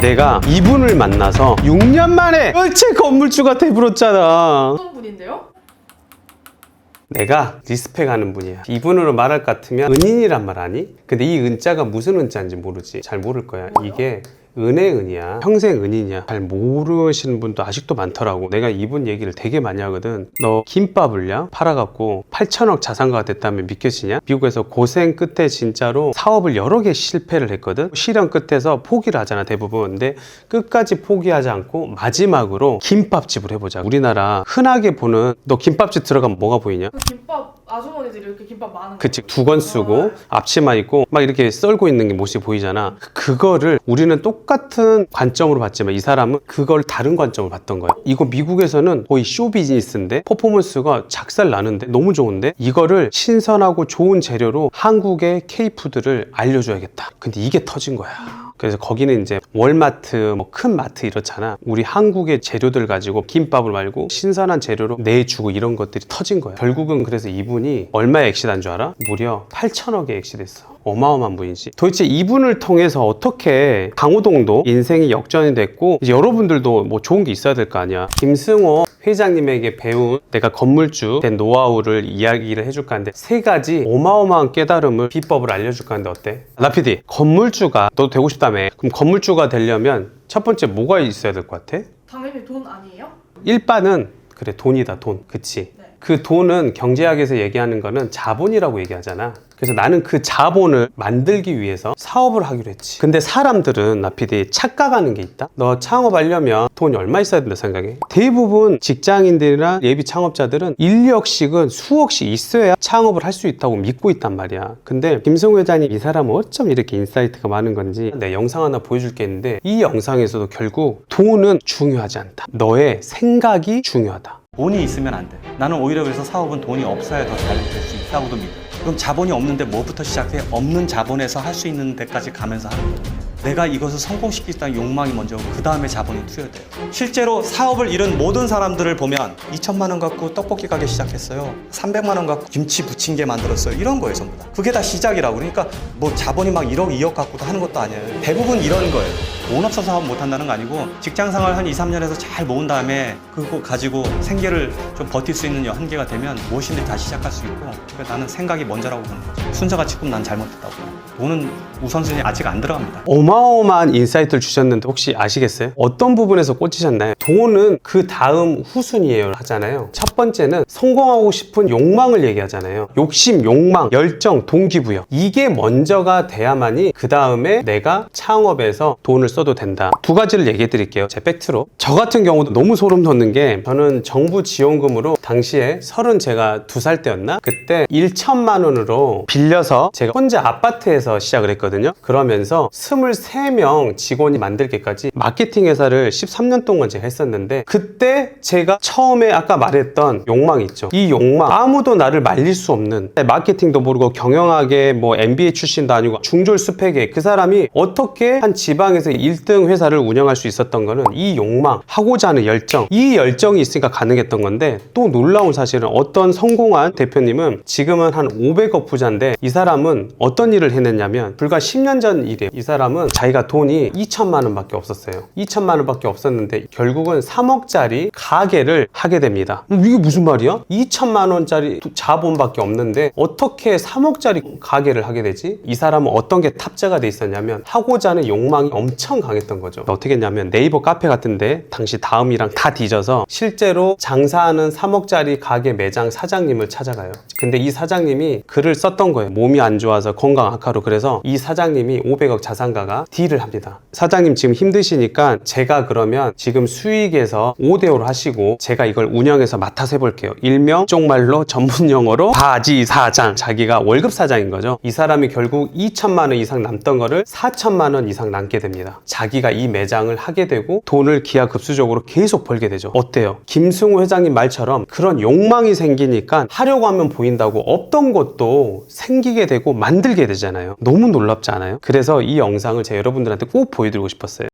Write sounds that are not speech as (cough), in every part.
내가 이분을 만나서 6년 만에 열채 건물주가 돼버렸잖아. 어떤 분인데요? 내가 리스펙하는 분이야. 이분으로 말할 것 같으면 은인이란 말 아니? 근데 이 은자가 무슨 은자인지 모르지. 잘 모를 거야. 이게 은의 은이야. 평생 은인이야. 잘 모르시는 분도 아직도 많더라고. 내가 이분 얘기를 되게 많이 하거든. 너 김밥을요? 팔아갖고 8천억 자산가가 됐다면 믿겨지냐? 미국에서 고생 끝에 진짜로 사업을 여러 개 실패를 했거든. 실현 끝에서 포기를 하잖아 대부분. 근데 끝까지 포기하지 않고 마지막으로 김밥집을 해보자. 우리나라 흔하게 보는 너 김밥집 들어가면 뭐가 보이냐? 그 김밥 아주머니들이 이렇게 김밥 많은 거. 그치 두건 쓰고 앞치마 입고 막 이렇게 썰고 있는 게 모습이 보이잖아. 그거를 우리는 똑같은 관점으로 봤지만 이 사람은 그걸 다른 관점으로 봤던 거야. 이거 미국에서는 거의 쇼 비즈니스인데 퍼포먼스가 작살 나는데 너무 좋은데 이거를 신선하고 좋은 재료로 한국의 K푸드를 알려줘야겠다. 근데 이게 터진 거야 그래서 거기는 이제 월마트, 뭐 큰 마트 이렇잖아. 우리 한국의 재료들 가지고 김밥을 말고 신선한 재료로 내주고 이런 것들이 터진 거야. 결국은 그래서 이분이 얼마에 액시단 줄 알아? 무려 8천억에 액시됐어. 어마어마한 분이지. 도대체 이분을 통해서 어떻게 강호동도 인생이 역전이 됐고 이제 여러분들도 뭐 좋은 게 있어야 될 거 아니야. 김승호 회장님에게 배운 내가 건물주 된 노하우를 이야기를 해줄까 하는데 세 가지 어마어마한 깨달음을 비법을 알려줄까 하는데 어때? 나피디 건물주가 너도 되고 싶다며 그럼 건물주가 되려면 첫 번째 뭐가 있어야 될 것 같아? 당연히 돈 아니에요? 일반은 그래 돈이다 돈 그치 네. 그 돈은 경제학에서 얘기하는 거는 자본이라고 얘기하잖아. 그래서 나는 그 자본을 만들기 위해서 사업을 하기로 했지. 근데 사람들은 나피디 착각하는 게 있다. 너 창업하려면 돈이 얼마 있어야 된다 생각해? 대부분 직장인들이나 예비 창업자들은 인력씩은 수억씩 있어야 창업을 할 수 있다고 믿고 있단 말이야. 근데 김승우 회장님 이 사람은 어쩜 이렇게 인사이트가 많은 건지 내 영상 하나 보여줄 게 있는데 이 영상에서도 결국 돈은 중요하지 않다. 너의 생각이 중요하다 돈이 있으면 안 돼. 나는 오히려 그래서 사업은 돈이 없어야 더 잘 될 수 있다고도 믿어. 그럼 자본이 없는데 뭐부터 시작해? 없는 자본에서 할 수 있는 데까지 가면서 하는 거야. 내가 이것을 성공시키겠다는 욕망이 먼저고 그 다음에 자본이 투여돼요. 실제로 사업을 잃은 모든 사람들을 보면 2천만 원 갖고 떡볶이 가게 시작했어요. 300만 원 갖고 김치 부침개 만들었어요. 이런 거예요, 전부 다. 그게 다 시작이라고. 그러니까 뭐 자본이 막 1억, 2억 갖고도 하는 것도 아니에요. 대부분 이런 거예요. 돈 없어서 못 한다는 거 아니고 직장 생활 한 2, 3년에서 잘 모은 다음에 그거 가지고 생계를 좀 버틸 수 있는 한계가 되면 무엇이든 다 시작할 수 있고 그러니까 나는 생각이 먼저라고 보는 거죠. 순서가 지금 난 잘못했다고. 돈은 우선순위 아직 안 들어갑니다. 어마어마한 인사이트를 주셨는데 혹시 아시겠어요? 어떤 부분에서 꽂히셨나요? 돈은 그 다음 후순위예요 하잖아요. 첫 번째는 성공하고 싶은 욕망을 얘기하잖아요. 욕심, 욕망, 열정, 동기부여. 이게 먼저가 돼야만이 그 다음에 내가 창업에서 돈을 써도 된다. 두 가지를 얘기해 드릴게요. 제 팩트로. 저 같은 경우도 너무 소름 돋는 게 저는 정부 지원금으로 당시에 서른 제가 두 살 때였나? 그때 1천만 원으로 빌려서 제가 혼자 아파트에서 시작을 했거든요. 그러면서 23명 직원이 만들기까지 마케팅 회사를 13년 동안 제가 했었는데 그때 제가 처음에 아까 말했던 욕망이 있죠. 이 욕망 아무도 나를 말릴 수 없는 마케팅도 모르고 경영학에 뭐 MBA 출신도 아니고 중졸 스펙에 그 사람이 어떻게 한 지방에서 1등 회사를 운영할 수 있었던 거는 이 욕망 하고자 하는 열정 이 열정이 있으니까 가능했던 건데 또 놀라운 사실은 어떤 성공한 대표님은 지금은 한 500억 부자인데 이 사람은 어떤 일을 해냈냐면 불과 10년 전 일이에요. 이 사람은 자기가 돈이 2천만 원밖에 없었어요. 2천만 원밖에 없었는데 결국은 3억짜리 가게를 하게 됩니다. 음, 이게 무슨 말이야? 2천만 원짜리 자본밖에 없는데 어떻게 3억짜리 가게를 하게 되지? 이 사람은 어떤 게 탑재가 돼 있었냐면 하고자 하는 욕망이 엄청 강했던 거죠. 어떻게 했냐면 네이버 카페 같은데 당시 다음이랑 다 뒤져서 실제로 장사하는 3억짜리 가게 매장 사장님을 찾아가요. 근데 이 사장님이 글을 썼던 거예요. 몸이 안 좋아서 건강 악화로 그래서 이 사장님이 500억 자산가가 딜을 합니다. 사장님 지금 힘드시니까 제가 그러면 지금 수익에서 5대5로 하시고 제가 이걸 운영해서 맡아서 해볼게요. 일명 쪽말로 전문 용어로 바지 사장. 자기가 월급 사장인 거죠. 이 사람이 결국 2천만 원 이상 남던 거를 4천만 원 이상 남게 됩니다. 자기가 이 매장을 하게 되고 돈을 기하급수적으로 계속 벌게 되죠. 어때요? 김승우 회장님 말처럼 그런 욕망이 생기니까 하려고 하면 보인다고 없던 것도 생기게 되고 만들게 되잖아요. 너무 놀랍지 않아요? 그래서 이 영상을 제가 여러분들한테 꼭 보여드리고 싶었어요.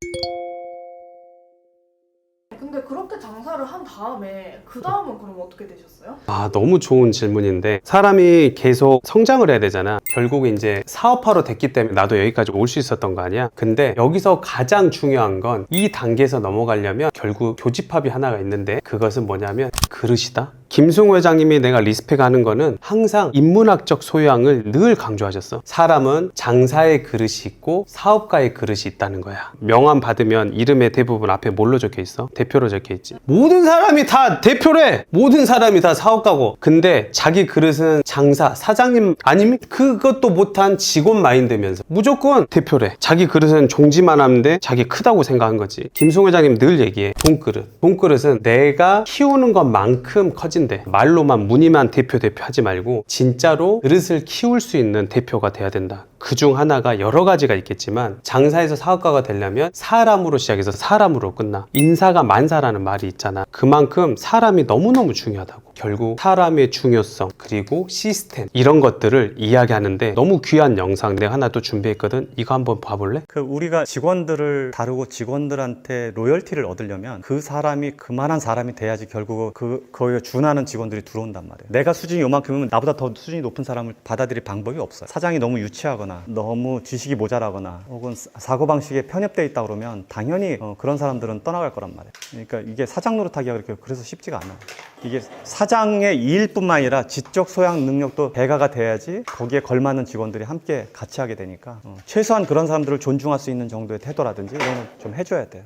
사업을 한 다음에 그 다음은 그럼 어떻게 되셨어요? 아, 너무 좋은 질문인데 사람이 계속 성장을 해야 되잖아. 결국 이제 사업하러 됐기 때문에 나도 여기까지 올 수 있었던 거 아니야. 근데 여기서 가장 중요한 건 이 단계에서 넘어가려면 결국 교집합이 하나가 있는데 그것은 뭐냐면 그릇이다. 김승우 회장님이 내가 리스펙하는 거는 항상 인문학적 소양을 늘 강조하셨어. 사람은 장사의 그릇이 있고 사업가의 그릇이 있다는 거야. 명함 받으면 이름의 대부분 앞에 뭘로 적혀 있어? 대표로 적혀 있지. 모든 사람이 다 대표래. 모든 사람이 다 사업가고. 근데 자기 그릇은 장사, 사장님 아니면 그것도 못한 직원 마인드면서 무조건 대표래. 자기 그릇은 종지만 돼. 자기 크다고 생각한 거지. 김승우 회장님 늘 얘기해. 돈그릇. 돈그릇은 내가 키우는 것만큼 커진 대. 말로만 무늬만 대표 대표 하지 말고 진짜로 그릇을 키울 수 있는 대표가 돼야 된다. 그 중 하나가 여러 가지가 있겠지만 장사에서 사업가가 되려면 사람으로 시작해서 사람으로 끝나. 인사가 만사라는 말이 있잖아. 그만큼 사람이 너무너무 중요하다고. 결국 사람의 중요성 그리고 시스템 이런 것들을 이야기하는데 너무 귀한 영상 내가 하나 또 준비했거든. 이거 한번 봐볼래? 그 우리가 직원들을 다루고 직원들한테 로열티를 얻으려면 그 사람이 그만한 사람이 돼야지 결국 그 거기에 준하는 직원들이 들어온단 말이에요. 내가 수준이 요만큼이면 나보다 더 수준이 높은 사람을 받아들일 방법이 없어요. 사장이 너무 유치하거나 너무 지식이 모자라거나 혹은 사고 방식에 편협돼 있다 그러면 당연히 어, 그런 사람들은 떠나갈 거란 말이에요. 그러니까 이게 사장 노릇하기가 그렇게 그래서 쉽지가 않아요. 이게 사 장의 일뿐만 아니라 지적 소양 능력도 배가가 돼야지 거기에 걸맞는 직원들이 함께 같이 하게 되니까 어, 최소한 그런 사람들을 존중할 수 있는 정도의 태도라든지 이런 걸좀 해줘야 돼요.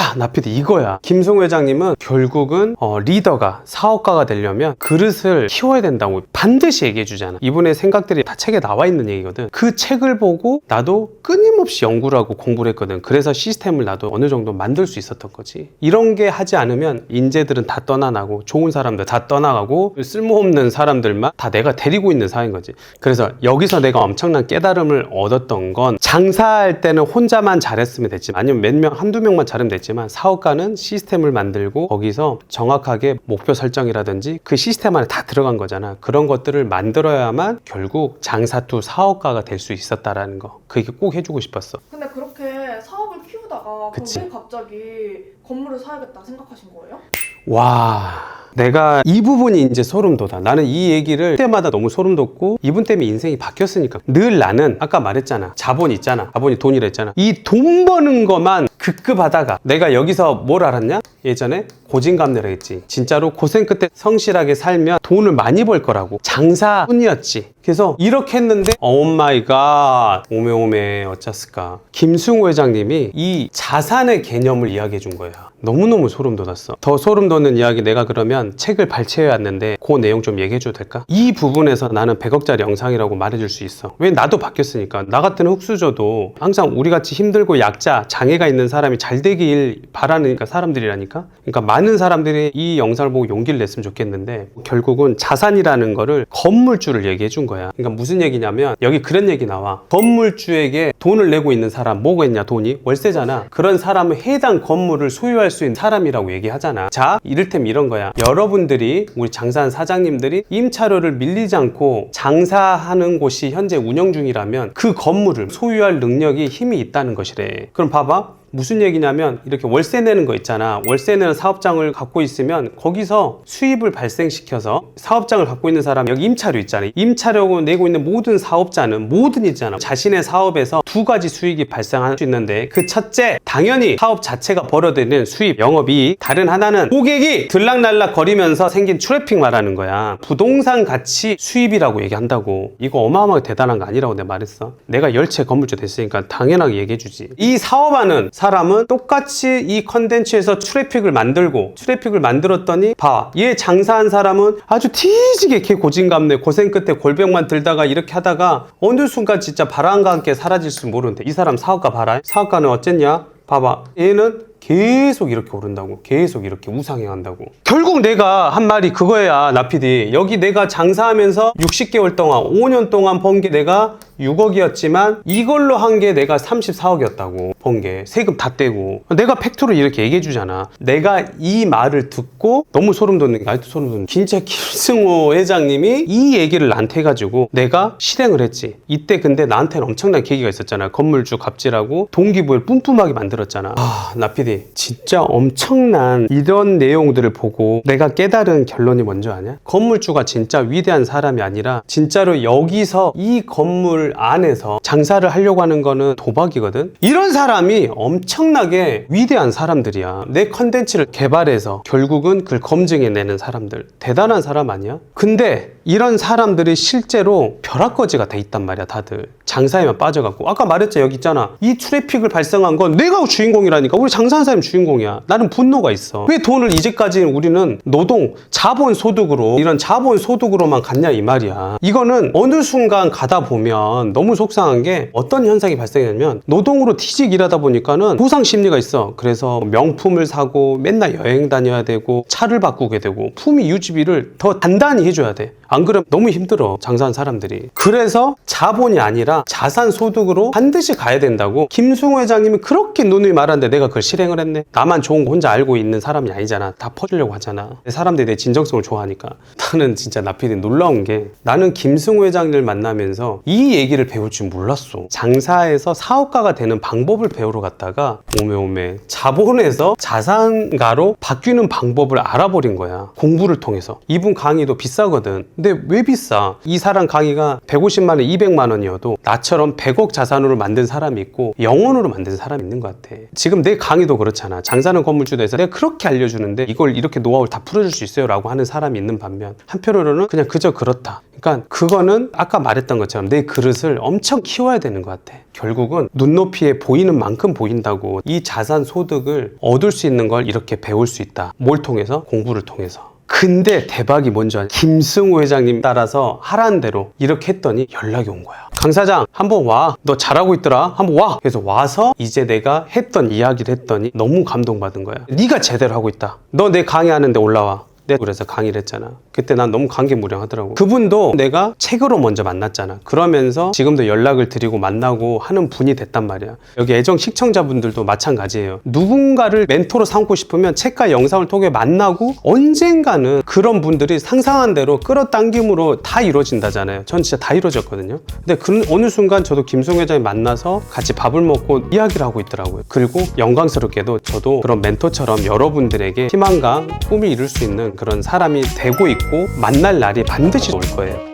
자, 나피드 이거야. 김승우 회장님은 결국은 어, 리더가 사업가가 되려면 그릇을 키워야 된다고 반드시 얘기해 주잖아. 이분의 생각들이 다 책에 나와 있는 얘기거든. 그 책을 보고 나도 끊임없이 연구를 하고 공부를 했거든. 그래서 시스템을 나도 어느 정도 만들 수 있었던 거지. 이런 게 하지 않으면 인재들은 다 떠나나고 좋은 사람들 다 떠나가고 쓸모없는 사람들만 다 내가 데리고 있는 사회인 거지. 그래서 여기서 내가 엄청난 깨달음을 얻었던 건 장사할 때는 혼자만 잘했으면 됐지만 아니면 몇 명, 한두 명만 잘하면 됐지 만 사업가는 시스템을 만들고 거기서 정확하게 목표 설정이라든지 그 시스템 안에 다 들어간 거잖아. 그런 것들을 만들어야만 결국 장사 투 사업가가 될 수 있었다라는 거. 그게 꼭 해주고 싶었어. 근데 그렇게 사업을 키우다가 그치. 갑자기 건물을 사야겠다 생각하신 거예요? 와. 내가 이 부분이 이제 소름 돋아. 나는 이 얘기를 때마다 너무 소름 돋고 이분 때문에 인생이 바뀌었으니까. 늘 나는 아까 말했잖아. 자본 있잖아. 자본이 돈이라 했잖아. 이 돈 버는 것만 급급하다가 내가 여기서 뭘 알았냐? 예전에 고진감래라 했지. 진짜로 고생 끝에 성실하게 살면 돈을 많이 벌 거라고. 장사뿐이었지. 그래서 이렇게 했는데 오 마이 갓 오메오메 어쩌스까. 김승우 회장님이 이 자산의 개념을 이야기해 준 거야. 너무너무 소름 돋았어. 더 소름 돋는 이야기 내가 그러면 책을 발췌해 왔는데 그 내용 좀 얘기해 줘도 될까? 이 부분에서 나는 100억짜리 영상이라고 말해줄 수 있어. 왜 나도 바뀌었으니까. 나 같은 흑수저도 항상 우리같이 힘들고 약자 장애가 있는 사람이 잘 되길 바라니까 사람들이라니까? 그러니까 많은 사람들이 이 영상을 보고 용기를 냈으면 좋겠는데 결국은 자산이라는 거를 건물주를 얘기해 준 거 야. 그러니까 무슨 얘기냐면 여기 그런 얘기 나와. 건물주에게 돈을 내고 있는 사람 뭐가 있냐 돈이? 월세잖아. 그런 사람은 해당 건물을 소유할 수 있는 사람이라고 얘기하잖아. 자 이를테면 이런 거야. 여러분들이 우리 장사한 사장님들이 임차료를 밀리지 않고 장사하는 곳이 현재 운영 중이라면 그 건물을 소유할 능력이 힘이 있다는 것이래. 그럼 봐봐 무슨 얘기냐면 이렇게 월세 내는 거 있잖아. 월세 내는 사업장을 갖고 있으면 거기서 수입을 발생시켜서 사업장을 갖고 있는 사람 여기 임차료 있잖아. 임차료 내고 있는 모든 사업자는 모든 있잖아. 자신의 사업에서 두 가지 수익이 발생할 수 있는데 그 첫째 당연히 사업 자체가 벌어들이는 수입 영업이익 다른 하나는 고객이 들락날락 거리면서 생긴 트래픽 말하는 거야. 부동산 가치 수입이라고 얘기한다고. 이거 어마어마하게 대단한 거 아니라고 내가 말했어. 내가 열채 건물주 됐으니까 당연하게 얘기해주지. 이 사업하는 사람은 똑같이 이 컨텐츠에서 트래픽을 만들고 트래픽을 만들었더니 봐. 얘 장사한 사람은 아주 뒤지게 걔 고진감래 고생 끝에 골병만 들다가 이렇게 하다가 어느 순간 진짜 바람과 함께 사라질 줄 모르는데 이 사람 사업가 봐라. 사업가는 어쨌냐? 봐봐. 얘는 계속 이렇게 오른다고. 계속 이렇게 우상향한다고. 결국 내가 한 말이 그거야, 나피디. 여기 내가 장사하면서 60개월 동안, 5년 동안 번 게 내가 6억이었지만 이걸로 한 게 내가 34억이었다고 번 게 세금 다 떼고. 내가 팩트로 이렇게 얘기해 주잖아. 내가 이 말을 듣고 너무 소름 돋는 게 아직도 소름 돋는 게 진짜 (laughs) 김승호 회장님이 이 얘기를 나한테 해가지고 내가 실행을 했지. 이때 근데 나한테는 엄청난 계기가 있었잖아. 건물주 갑질하고 동기부여를 뿜뿜하게 만들었잖아. 아 나 피디 진짜 엄청난 이런 내용들을 보고 내가 깨달은 결론이 뭔지 아냐? 건물주가 진짜 위대한 사람이 아니라 진짜로 여기서 이 건물 안에서 장사를 하려고 하는 거는 도박이거든? 이런 사람이 엄청나게 위대한 사람들이야. 내 컨텐츠를 개발해서 결국은 그걸 검증해내는 사람들. 대단한 사람 아니야? 근데 이런 사람들이 실제로 벼락거지가 돼 있단 말이야 다들. 장사에만 빠져갖고. 아까 말했잖아 여기 있잖아. 이 트래픽을 발생한 건 내가 주인공이라니까. 우리 장사하는 사람이 주인공이야. 나는 분노가 있어. 왜 돈을 이제까지 우리는 노동 자본 소득으로 이런 자본 소득으로만 갔냐 이 말이야. 이거는 어느 순간 가다 보면 너무 속상한 게 어떤 현상이 발생하냐면 노동으로 티직 일하다 보니까는 보상 심리가 있어. 그래서 명품을 사고 맨날 여행 다녀야 되고 차를 바꾸게 되고 품위 유지비를 더 단단히 해줘야 돼 안 그러면 너무 힘들어 장사한 사람들이. 그래서 자본이 아니라 자산 소득으로 반드시 가야 된다고 김승호 회장님이 그렇게 누누이 말하는데 내가 그걸 실행을 했네? 나만 좋은 거 혼자 알고 있는 사람이 아니잖아. 다 퍼주려고 하잖아. 사람들이 내 진정성을 좋아하니까. (laughs) 나는 진짜 나피디 놀라운 게 나는 김승호 회장님을 만나면서 이 얘기를 배울 줄 몰랐어. 장사에서 사업가가 되는 방법을 배우러 갔다가 오메오메 자본에서 자산가로 바뀌는 방법을 알아버린 거야. 공부를 통해서. 이분 강의도 비싸거든 근데 왜 비싸? 이 사람 강의가 150만 원 200만 원이어도 나처럼 100억 자산으로 만든 사람이 있고 영원으로 만든 사람이 있는 것 같아. 지금 내 강의도 그렇잖아. 장사는 건물주도에서 내가 그렇게 알려주는데 이걸 이렇게 노하우를 다 풀어줄 수 있어요 라고 하는 사람이 있는 반면 한편으로는 그냥 그저 그렇다. 그러니까 그거는 아까 말했던 것처럼 내 그릇을 엄청 키워야 되는 것 같아. 결국은 눈높이에 보이는 만큼 보인다고 이 자산 소득을 얻을 수 있는 걸 이렇게 배울 수 있다. 뭘 통해서? 공부를 통해서 근데 대박이 뭔지 아냐? 김승호 회장님 따라서 하라는 대로 이렇게 했더니 연락이 온 거야. 강 사장, 한번 와. 너 잘하고 있더라. 한번 와. 그래서 와서 이제 내가 했던 이야기를 했더니 너무 감동받은 거야. 네가 제대로 하고 있다. 너 내 강의하는데 올라와. 내가 그래서 강의를 했잖아. 그때 난 너무 감개무량하더라고. 그분도 내가 책으로 먼저 만났잖아. 그러면서 지금도 연락을 드리고 만나고 하는 분이 됐단 말이야. 여기 애정 시청자분들도 마찬가지예요. 누군가를 멘토로 삼고 싶으면 책과 영상을 통해 만나고 언젠가는 그런 분들이 상상한 대로 끌어당김으로 다 이루어진다잖아요. 전 진짜 다 이루어졌거든요. 근데 그 어느 순간 저도 김송 회장이 만나서 같이 밥을 먹고 이야기를 하고 있더라고요. 그리고 영광스럽게도 저도 그런 멘토처럼 여러분들에게 희망과 꿈이 이룰 수 있는 그런 사람이 되고 있고 만날 날이 반드시 올 거예요.